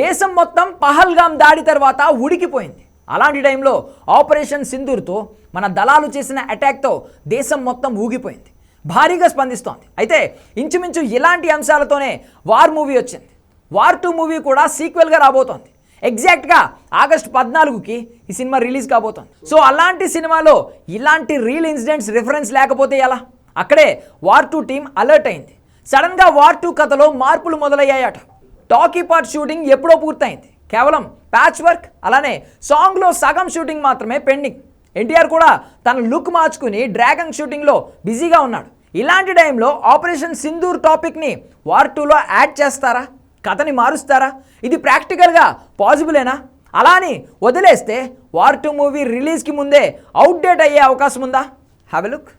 దేశం మొత్తం పహల్గాం దాడి తర్వాత ఉడికిపోయింది. అలాంటి టైంలో ఆపరేషన్ సింధూర్తో మన దళాలు చేసిన అటాక్తో దేశం మొత్తం ఊగిపోయింది. భారీగా స్పందిస్తోంది. అయితే ఇంచుమించు ఇలాంటి అంశాలతోనే వార్ మూవీ వచ్చింది. వార్ టూ మూవీ కూడా సీక్వెల్గా రాబోతోంది. ఎగ్జాక్ట్గా ఆగస్ట్ పద్నాలుగుకి ఈ సినిమా రిలీజ్ కాబోతోంది. సో అలాంటి సినిమాలో ఇలాంటి రియల్ ఇన్సిడెంట్స్ రిఫరెన్స్ లేకపోతే ఎలా? అక్కడే వార్ టూ టీం అలర్ట్ అయింది. సడన్గా వార్ టూ కథలో మార్పులు మొదలయ్యాయట. టాకీ పార్ట్ షూటింగ్ ఎప్పుడో పూర్తయింది. కేవలం ప్యాచ్ వర్క్ అలానే సాంగ్లో సగం షూటింగ్ మాత్రమే పెండింగ్. ఎన్టీఆర్ కూడా తన లుక్ మార్చుకుని డ్రాగన్ షూటింగ్లో బిజీగా ఉన్నాడు. ఇలాంటి టైంలో ఆపరేషన్ సింధూర్ టాపిక్ని వార్ టూలో యాడ్ చేస్తారా? కథని మారుస్తారా? ఇది ప్రాక్టికల్గా పాసిబులేనా అలా అని వదిలేస్తే వార్ టూ మూవీ రిలీజ్కి ముందే అవుట్డేట్ అయ్యే అవకాశం ఉందా హ్యావ్ ఎ లుక్.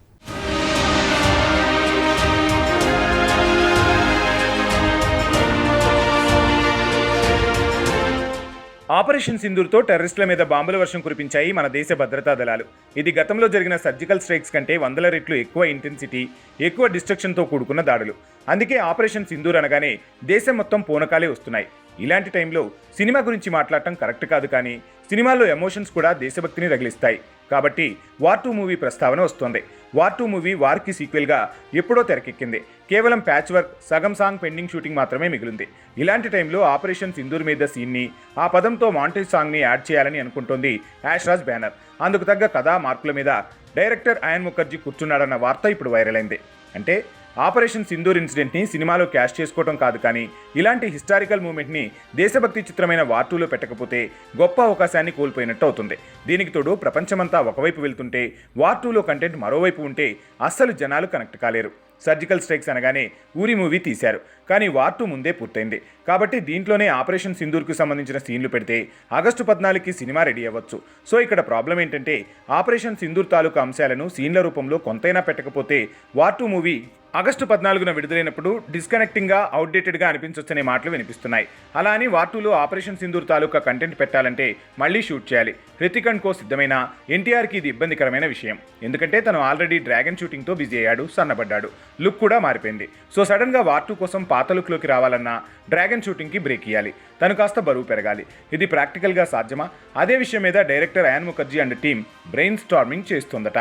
ఆపరేషన్ సింధూర్తో టెర్రరిస్టుల మీద బాంబుల వర్షం కురిపించాయి మన దేశ భద్రతా దళాలు. ఇది గతంలో జరిగిన సర్జికల్ స్ట్రైక్స్ కంటే వందల రెట్లు ఎక్కువ ఇంటెన్సిటీ ఎక్కువ డిస్ట్రక్షన్తో కూడుకున్న దాడులు. అందుకే ఆపరేషన్ సింధూర్ అనగానే దేశం మొత్తం పూనకాలే వస్తున్నాయి. ఇలాంటి టైంలో సినిమా గురించి మాట్లాడటం కరెక్ట్ కాదు కానీ సినిమాల్లో ఎమోషన్స్ కూడా దేశభక్తిని రగిలిస్తాయి. కాబట్టి వార్ టూ మూవీ ప్రస్తావన వస్తోంది. వార్ టూ మూవీ వార్కి సీక్వెల్గా ఎప్పుడో తెరకెక్కింది. కేవలం ప్యాచ్ వర్క్ సగం సాంగ్ పెండింగ్ షూటింగ్ మాత్రమే మిగిలింది. ఇలాంటి టైంలో ఆపరేషన్ సింధూర్ మీద సీన్ని ఆ పదంతో మాంటేజ్ సాంగ్ని యాడ్ చేయాలని అనుకుంటోంది యాష్రాజ్ బ్యానర్. అందుకు తగ్గ కథా మార్పుల మీద డైరెక్టర్ అయాన్ ముఖర్జీ కూర్చున్నాడన్న వార్త ఇప్పుడు వైరల్ అయింది. అంటే ఆపరేషన్ సింధూర్ ఇన్సిడెంట్ని సినిమాలో క్యాష్ చేసుకోవటం కాదు కానీ ఇలాంటి హిస్టారికల్ మూమెంట్ని దేశభక్తి చిత్రమైన వార్టూలో పెట్టకపోతే గొప్ప అవకాశాన్ని కోల్పోయినట్టు అవుతుంది. దీనికి తోడు ప్రపంచమంతా ఒకవైపు వెళ్తుంటే వార్టూలో కంటెంట్ మరోవైపు ఉంటే అస్సలు జనాలు కనెక్ట్ కాలేరు. సర్జికల్ స్ట్రైక్స్ అనగానే ఊరి మూవీ తీశారు. కానీ వార్ టూ ముందే పూర్తయింది. కాబట్టి దీంట్లోనే ఆపరేషన్ సింధూర్కు సంబంధించిన సీన్లు పెడితే ఆగస్టు పద్నాలుగుకి సినిమా రెడీ అవ్వచ్చు. సో ఇక్కడ ప్రాబ్లం ఏంటంటే ఆపరేషన్ సింధూర్ తాలూకా అంశాలను సీన్ల రూపంలో కొంతైనా పెట్టకపోతే వార్ టూ మూవీ ఆగస్టు పద్నాలుగున విడుదలైనప్పుడు డిస్కనెక్టింగ్గా అవుట్డేటెడ్గా అనిపించొచ్చనే మాటలు వినిపిస్తున్నాయి. అలా అని వార్టూలో ఆపరేషన్ సింధూర్ తాలూకా కంటెంట్ పెట్టాలంటే మళ్ళీ షూట్ చేయాలి. హృతిక్ అండ్ కో సిద్ధమైన? ఎన్టీఆర్కి ఇది ఇబ్బందికరమైన విషయం. ఎందుకంటే తను ఆల్రెడీ డ్రాగన్ షూటింగ్తో బిజీ అయ్యాడు సన్నబడ్డాడు. లుక్ కూడా మారిపోయింది. సో సడన్గా వార్ టూ కోసం పాత లుక్లోకి రావాలన్నా డ్రాగన్ షూటింగ్కి బ్రేక్ ఇవ్వాలి తను కాస్త బరువు పెరగాలి. ఇది ప్రాక్టికల్గా సాధ్యమా? అదే విషయం మీద director Ayan Mukherjee and team brainstorming చేస్తుందట.